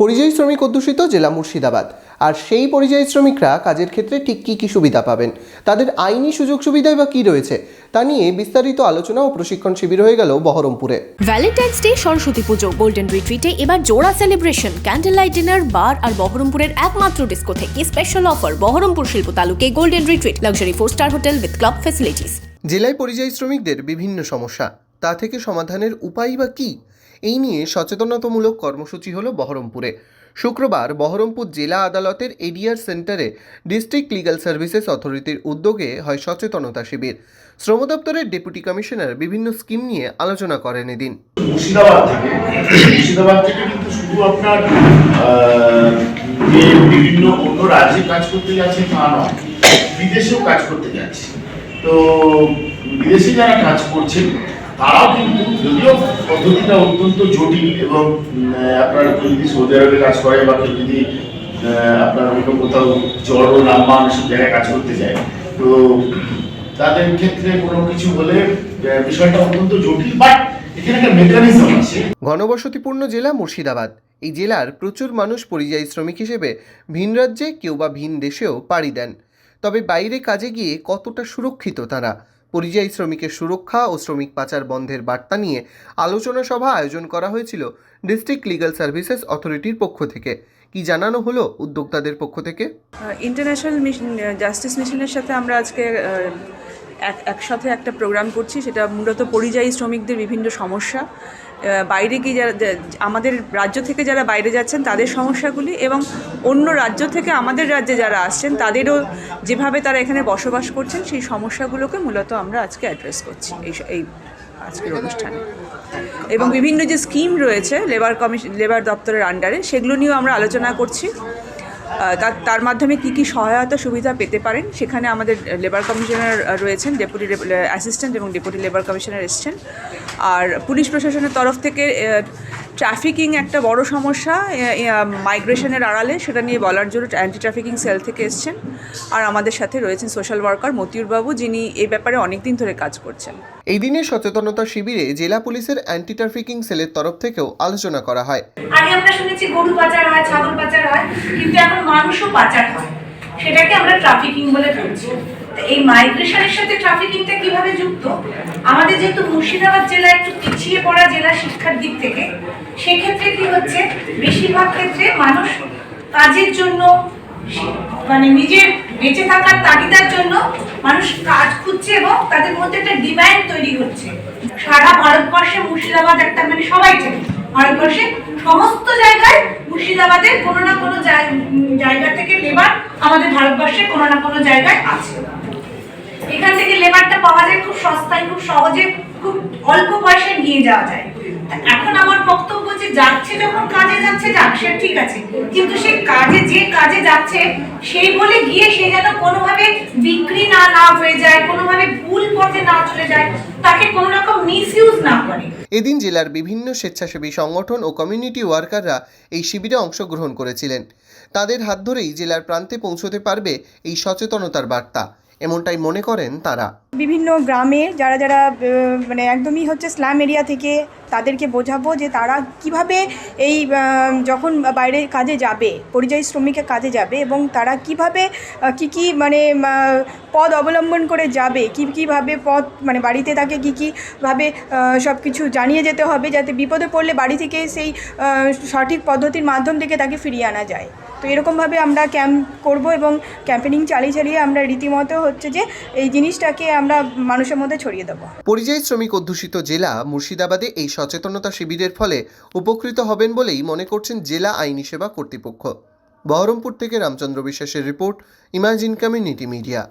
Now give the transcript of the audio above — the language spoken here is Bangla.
পরিযায়ী শ্রমিক অধ্যুষিত জেলা মুর্শিদাবাদ। আর সেই পরিযায়ী শ্রমিকরা কাজের ক্ষেত্রে ঠিক কী কী সুবিধা পাবেন? তাদের আইনি সুযোগ সুবিধাই বা কী রয়েছে? তা নিয়ে বিস্তারিত আলোচনা ও প্রশিক্ষণ শিবির হয়ে গেল বহরমপুরে। ভ্যালেন্টাইন্স ডে সরস্বতী পুজো গোল্ডেন রিট্রিটে এবার জোড়া celebration candle light dinner bar আর বহরমপুরের একমাত্র ডিস্কো থেকে স্পেশাল অফার বহরমপুর শিল্প তালুকে golden retreat luxury four star hotel with club facilities জেলায় পরিযায়ী শ্রমিকদের বিভিন্ন সমস্যা। তা থেকে সমাধানের উপায় বা কী? এই নিয়ে সচেতনতামূলক কর্মসূচি হলো বহরমপুরে। শুক্রবার বহরমপুর জেলা আদালতের এডিআর সেন্টারে ডিস্ট্রিক্ট লিগ্যাল সার্ভিসেস অথরিটির উদ্যোগে হয় সচেতনতা শিবির। শ্রম দপ্তরের ডেপুটি কমিশনার বিভিন্ন স্কিম নিয়ে আলোচনা করেন এদিন। মুর্শিদাবাদ থেকে। মুর্শিদাবাদ থেকে কিন্তু শুধু আপনার বিভিন্ন অন্য রাজ্যে কাজ করতে যাচ্ছে তা নয়, বিদেশেও কাজ করতে যাচ্ছে। তো বিদেশে যারা কাজ করছেন তারাও কিন্তু যদিও পদ্ধতিটা অত্যন্ত জটিল এবং আপনার যদি সৌদি আরবে কাজ করে বা কেউ যদি আপনার অন্য কোথাও জড় নাম্বান এসব জায়গায় কাজ করতে যায়, তো তাদের ক্ষেত্রে কোনো কিছু হলে বিষয়টা অত্যন্ত জটিল বাট ঘনবসতিপূর্ণ জেলা মুর্শিদাবাদ। এই জেলার প্রচুর মানুষ পরিযায়ী শ্রমিক হিসেবে ভিন রাজ্যে কেউ বা ভিন দেশেও পাড়ি দেন। তবে বাইরে কাজে গিয়ে কতটা সুরক্ষিত তারা? পরিযায়ী শ্রমিকের সুরক্ষা ও শ্রমিক পাচার বন্ধের বার্তা নিয়ে আলোচনা সভা আয়োজন করা হয়েছিল ডিস্ট্রিক্ট লিগাল সার্ভিসেস অথরিটির পক্ষ থেকে। কি জানানো হলো উদ্যোক্তাদের পক্ষ থেকে? ইন্টারন্যাশনাল জাস্টিস মিশনের সাথে আমরা আজকে এক একসাথে একটা প্রোগ্রাম করছি, সেটা মূলত পরিযায়ী শ্রমিকদের বিভিন্ন সমস্যা। বাইরে গিয়ে যারা আমাদের রাজ্য থেকে যারা বাইরে যাচ্ছেন, তাদের সমস্যাগুলি এবং অন্য রাজ্য থেকে আমাদের রাজ্যে যারা আসছেন, তাদেরও যেভাবে তারা এখানে বসবাস করছেন, সেই সমস্যাগুলোকে মূলত আমরা আজকে অ্যাড্রেস করছি এই এই আজকের অনুষ্ঠানে। এবং বিভিন্ন যে স্কিম রয়েছে লেবার কমিশন লেবার দপ্তরের আন্ডারে সেগুলো নিয়েও আমরা আলোচনা করছি। তার মাধ্যমে কি কি সহায়তা সুবিধা পেতে পারেন? সেখানে আমাদের লেবার কমিশনার রয়েছেন ডেপুটি অ্যাসিস্ট্যান্ট এবং ডেপুটি লেবার কমিশনার এসছেন। আর পুলিশ প্রশাসনের তরফ থেকে ট্রাফিকিং একটা বড় সমস্যা মাইগ্রেশনের আড়ালে সেটা নিয়ে বলার জন্য অ্যান্টি ট্রাফিকিং সেল থেকে এসছেন। আর আমাদের সাথে রয়েছেন সোশ্যাল ওয়ার্কার মতিউর বাবু যিনি এই ব্যাপারে অনেক দিন ধরে কাজ করছেন। এই দিনের সচেতনতা শিবিরে জেলা পুলিশের অ্যান্টি ট্রাফিকিং সেলের তরফ থেকেও আলোচনা করা হয়। আগে আমরা শুনেছি গরু পাচার হয় ছাগল পাচার হয় কিন্তু এখন মানুষও পাচার হয়। সেটাকে আমরা ট্রাফিকিং বলে তো এই মাইগ্রেশনের সাথে ট্রাফিকিংটা কীভাবে যুক্ত? আমাদের যেহেতু মুর্শিদাবাদ জেলা একটু পিছিয়ে পড়া জেলা শিক্ষার দিক থেকে, সেক্ষেত্রে কি হচ্ছে? বেশিরভাগ ক্ষেত্রে মানুষ কাজের জন্য মানে নিজের বেঁচে থাকার তাগিদার জন্য মানুষ কাজ খুঁজছে এবং তাদের মধ্যে একটা ডিমান্ড তৈরি হচ্ছে। সারা ভারতবর্ষে মুর্শিদাবাদ একটা মানে সবাই চেনে ভারতবর্ষে সমস্ত জায়গায় মুর্শিদাবাদের কোনো না কোনো জায়- জায়গা থেকে লেবার আমাদের ভারতবর্ষে কোনো না কোনো জায়গায় আছে। এখান থেকে লেবারটা পাওয়া যায় খুব সস্তায়, খুব সহজে, খুব অল্প পয়সায় নিয়ে যাওয়া যায়। এখন আমার বক্তব্য যে যাচ্ছে যখন কাজে যাচ্ছে যাক সে ঠিক আছে। কিন্তু সে কাজে, যে কাজে যাচ্ছে সেই বলে গিয়ে সে যেন কোনোভাবে বিক্রি না না হয়ে যায়, কোনোভাবে ভুল পথে না চলে যায়, তাকে কোনো রকম না করে। এদিন জেলার বিভিন্ন স্বেচ্ছাসেবী সংগঠন ও কমিউনিটি ওয়ার্কাররা এই শিবিরে অংশগ্রহণ করেছিলেন। তাদের হাত ধরেই জেলার প্রান্তে পৌঁছতে পারবে এই সচেতনতার বার্তা। এমনটাই মনে করেন তারা। বিভিন্ন গ্রামে যারা যারা মানে একদমই হচ্ছে স্ল্যাম এরিয়া থেকে তাদেরকে বোঝাবো যে তারা কীভাবে এই যখন বাইরে কাজে যাবে, পরিযায়ী শ্রমিকের কাজে যাবে এবং তারা কীভাবে কি কি মানে পদ অবলম্বন করে যাবে, কি কীভাবে পথ মানে বাড়িতে তাকে কী কীভাবে সব কিছু জানিয়ে যেতে হবে যাতে বিপদে পড়লে বাড়ি থেকে সেই সঠিক পদ্ধতির মাধ্যম থেকে তাকে ফিরিয়ে আনা যায়। তো এরকমভাবে আমরা ক্যাম্প করব এবং ক্যাম্পেনিং চালিয়ে চালিয়ে আমরা রীতিমতো হচ্ছে যে এই জিনিসটাকে আমরা মানুষের মধ্যে ছড়িয়ে দেবো। পরিযায়ী শ্রমিক অধ্যুষিত জেলা মুর্শিদাবাদে এই সচেতনতা শিবিরের ফলে উপকৃত হবেন বলেই মনে করছেন জেলা আইনি সেবা কর্তৃপক্ষ। বহরমপুর থেকে রামচন্দ্র বিশ্বাসের রিপোর্ট, ইমাজিন কমিউনিটি মিডিয়া।